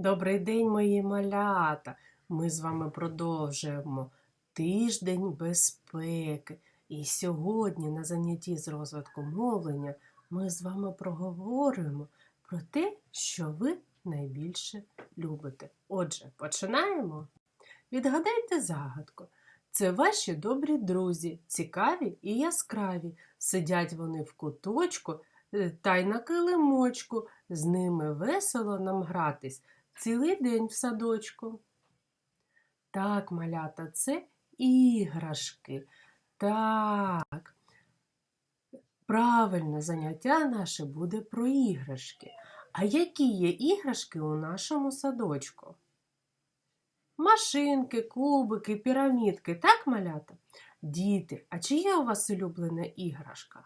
Добрий день, мої малята! Ми з вами продовжуємо тиждень безпеки. І сьогодні на занятті з розвитку мовлення ми з вами проговоримо про те, що ви найбільше любите. Отже, починаємо. Відгадайте загадку. Це ваші добрі друзі, цікаві і яскраві. Сидять вони в куточку е, та й на килимочку. З ними весело нам гратись цілий день в садочку. Так, малята, це іграшки. Так. Правильне заняття наше буде про іграшки. А які є іграшки у нашому садочку? Машинки, кубики, пірамідки, так, малята? Діти, а чи є у вас улюблена іграшка?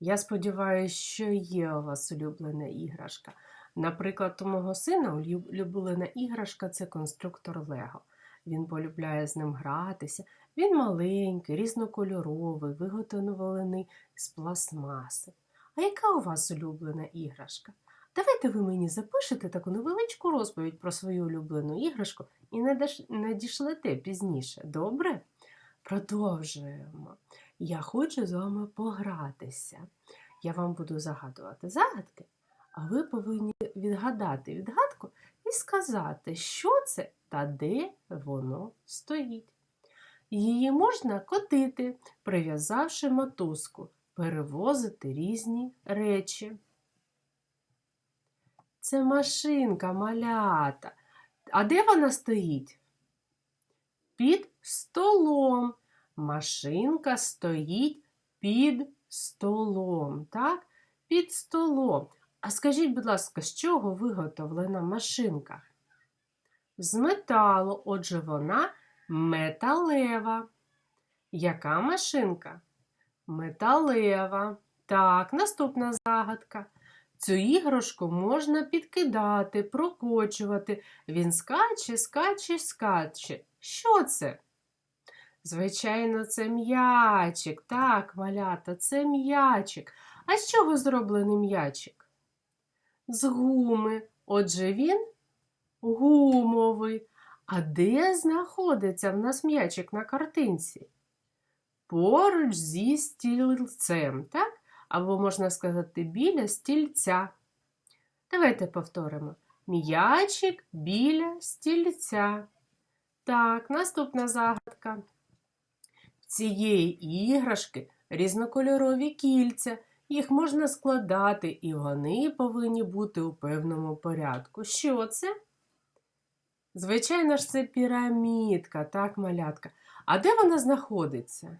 Я сподіваюся, що є у вас улюблена іграшка. Наприклад, у мого сина улюблена іграшка це конструктор Лего. Він полюбляє з ним гратися. Він маленький, різнокольоровий, виготовлений з пластмаси. А яка у вас улюблена іграшка? Давайте ви мені запишете таку невеличку розповідь про свою улюблену іграшку і надішлете пізніше. Добре? Продовжуємо. Я хочу з вами погратися. Я вам буду загадувати загадки, а ви повинні відгадати відгадку і сказати, що це та де воно стоїть. Її можна котити, прив'язавши мотузку, перевозити різні речі. Це машинка малята. А де вона стоїть? Під столом. Машинка стоїть під столом. Так? Під столом. А скажіть, будь ласка, з чого виготовлена машинка? З металу, отже, вона металева. Яка машинка? Металева. Так, наступна загадка. Цю іграшку можна підкидати, прокочувати. Він скаче, скаче, скаче. Що це? Звичайно, це м'ячик. Так, малята, це м'ячик. А з чого зроблений м'ячик? З гуми. Отже, він гумовий. А де знаходиться в нас м'ячик на картинці? Поруч зі стільцем, так? Або можна сказати, біля стільця. Давайте повторимо. М'ячик біля стільця. Так, наступна загадка. Цієї іграшки різнокольорові кільця. Їх можна складати, і вони повинні бути у певному порядку. Що це? Звичайно ж, це пірамідка, так, малятка. А де вона знаходиться?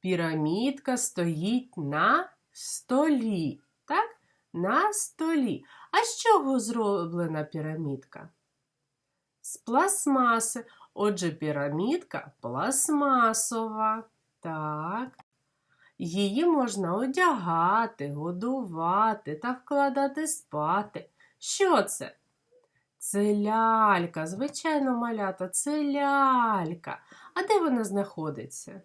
Пірамідка стоїть на столі. Так? На столі. А з чого зроблена пірамідка? З пластмаси. Отже, пірамідка пластмасова. Так. Її можна одягати, годувати та вкладати спати. Що це? Це лялька, звичайно, малята, це лялька. А де вона знаходиться?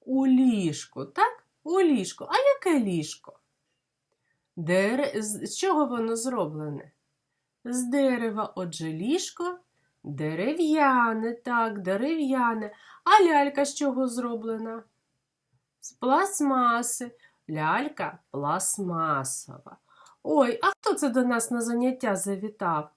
У ліжку, так? У ліжку. А яке ліжко? Дере... З чого воно зроблене? З дерева, отже, ліжко дерев'яне, так, дерев'яне. А лялька з чого зроблена? З пластмаси. Лялька пластмасова. Ой, а хто це до нас на заняття завітав?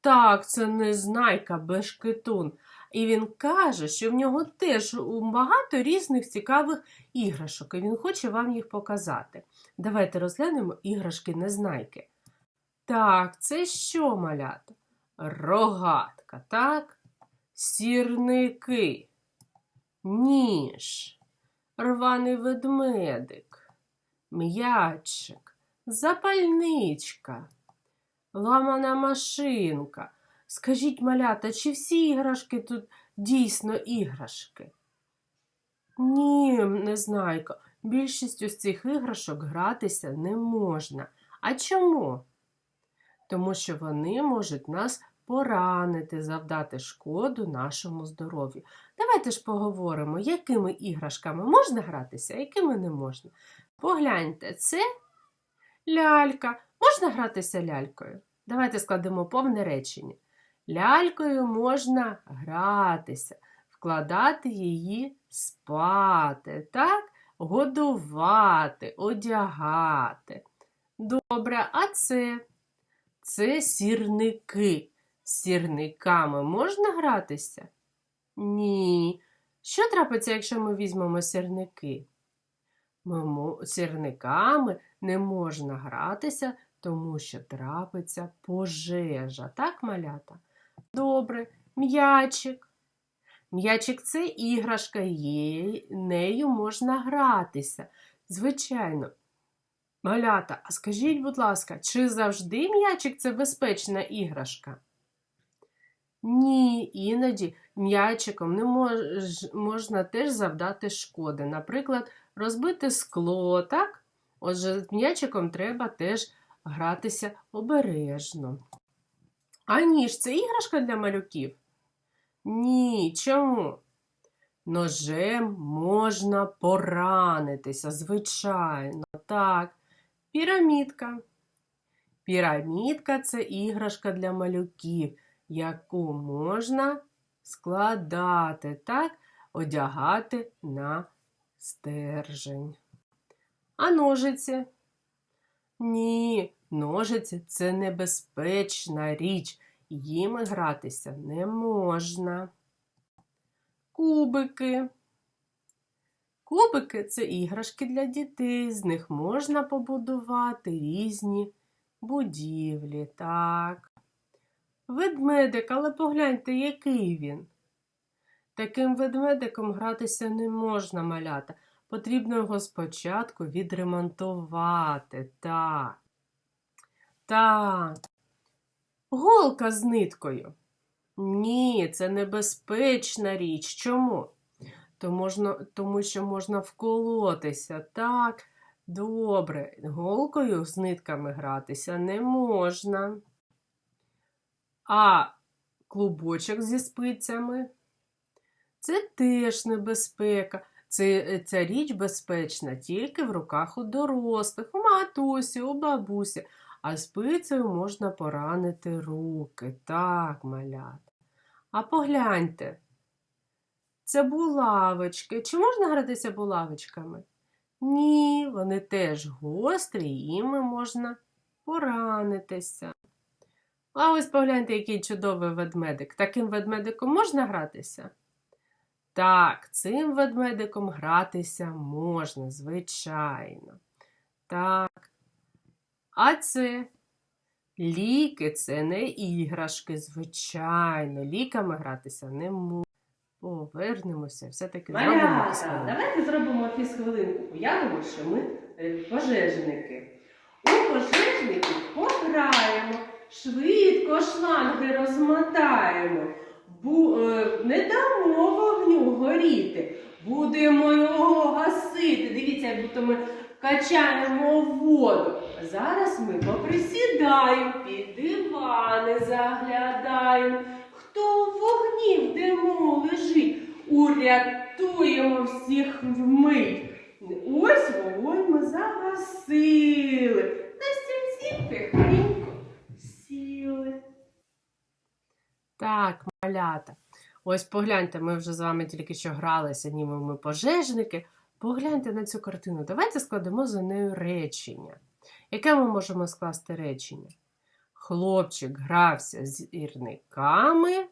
Так, це незнайка Бешкетун. І він каже, що в нього теж багато різних цікавих іграшок, і він хоче вам їх показати. Давайте розглянемо іграшки незнайки. Так, це що, малята? Рогатка, так? Сірники, ніж, рваний ведмедик, м'ячик, запальничка, ламана машинка. Скажіть, малята, чи всі іграшки тут дійсно іграшки? Ні, незнайко, більшістю з цих іграшок гратися не можна. А чому? Тому що вони можуть нас поранити, завдати шкоду нашому здоров'ю. Давайте ж поговоримо, якими іграшками можна гратися, якими не можна. Погляньте, це лялька. Можна гратися лялькою? Давайте складемо повне речення. Лялькою можна гратися, вкладати її спати, так? годувати, одягати. Добре, а це? Це сірники. З сірниками можна гратися? Ні. Що трапиться, якщо ми візьмемо сірники? Ми Сірниками не можна гратися, тому що трапиться пожежа. Так, малята? Добре, м'ячик. М'ячик це іграшка, є, нею можна гратися. Звичайно. Малята, а скажіть, будь ласка, чи завжди м'ячик це безпечна іграшка? Ні, іноді м'ячиком не мож, можна теж завдати шкоди. Наприклад, розбити скло, так? Отже, м'ячиком треба теж гратися обережно. А ніж це іграшка для малюків? Ні, чому? Ножем можна поранитися, звичайно, так. Пірамідка. Пірамідка це іграшка для малюків, яку можна складати, так, одягати на стержень. А ножиці? Ні, ножиці це небезпечна річ. Їми гратися не можна. Кубики. Кубики це іграшки для дітей. З них можна побудувати різні будівлі. Так. Ведмедик, але погляньте, який він. Таким ведмедиком гратися не можна малята. Потрібно його спочатку відремонтувати. Так. Так. Голка з ниткою. Ні, це небезпечна річ. Чому? То можна, тому що можна вколотися. Так, добре, голкою з нитками гратися не можна. А клубочок зі спицями це теж небезпека. Це, ця річ безпечна тільки в руках у дорослих, у матусі, у бабусі, а спицею можна поранити руки. Так, малята. А погляньте, це булавочки. Чи можна гратися булавочками? Ні, вони теж гострі, і їми можна поранитися. А ось погляньте, який чудовий ведмедик. Таким ведмедиком можна гратися? Так, цим ведмедиком гратися можна, звичайно. Так. А це ліки це не іграшки, звичайно. Ліками гратися не можна. Повернемося, все-таки зробимо Малята, давайте зробимо фізхвилинку. Уявимо, що ми е, пожежники. У пожежників пограємо, швидко шланги розмотаємо. Бу, е, не дамо вогню горіти. Будемо його гасити. Дивіться, як будто ми качаємо воду. Зараз ми поприсідаємо, під дивани заглядаємо. Хто в вогні в диму лежить, урятуємо всіх вмить. Ось вогонь ми загасили. На стільці тихенько Так, малята. Ось погляньте, ми вже з вами тільки що гралися, ніби ми пожежники. Погляньте на цю картину. Давайте складемо за нею речення. Яке ми можемо скласти речення? Хлопчик грався з ірниками,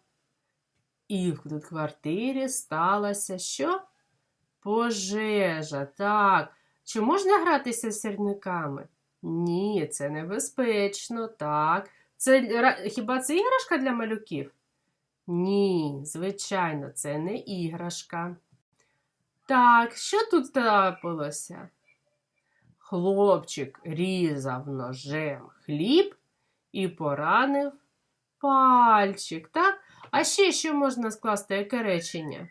і в квартирі сталася що? Пожежа. Так. Чи можна гратися з сірниками? Ні, це небезпечно. Так. Це хіба це іграшка для малюків? Ні, звичайно, це не іграшка. Так, що тут трапилося? Хлопчик різав ножем хліб і поранив пальчик, так? А ще що можна скласти яке речення?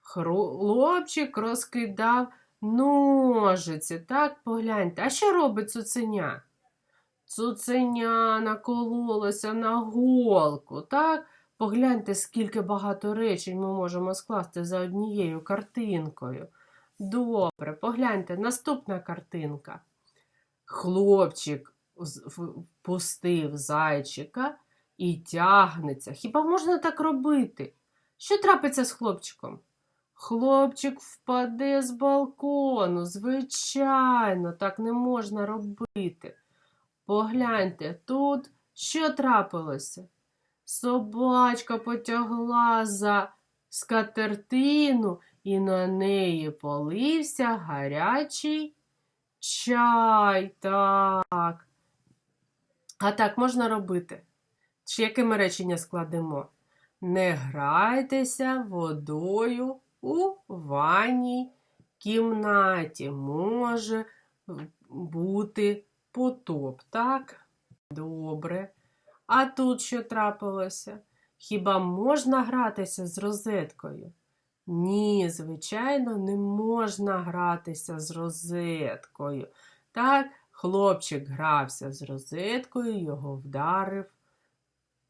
Хлопчик розкидав ножиці, так, погляньте. А що робить цуценя? Цуценя накололося на голку, так? Погляньте, скільки багато речень ми можемо скласти за однією картинкою. Добре, погляньте, наступна картинка. Хлопчик з- в- впустив зайчика і тягнеться. Хіба можна так робити? Що трапиться з хлопчиком? Хлопчик впаде з балкону. Звичайно, так не можна робити. Погляньте, тут що трапилося? Собачка потягла за скатертину, і на неї полився гарячий чай. Так. А так можна робити. Чи яке ми речення складемо? Не грайтеся водою у ванній кімнаті. Може бути потоп, так? Добре. А тут що трапилося? Хіба можна гратися з розеткою? Ні, звичайно, не можна гратися з розеткою. Так, хлопчик грався з розеткою, його вдарив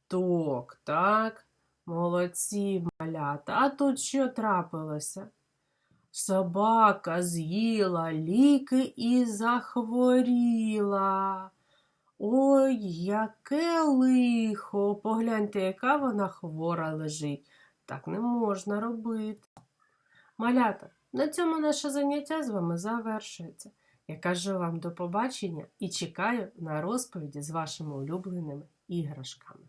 ток, так? Молодці малята. А тут що трапилося? Собака з'їла ліки і захворіла. Ой, яке лихо. Погляньте, яка вона хвора лежить. Так не можна робити. Малята, на цьому наше заняття з вами завершується. Я кажу вам до побачення і чекаю на розповіді з вашими улюбленими іграшками.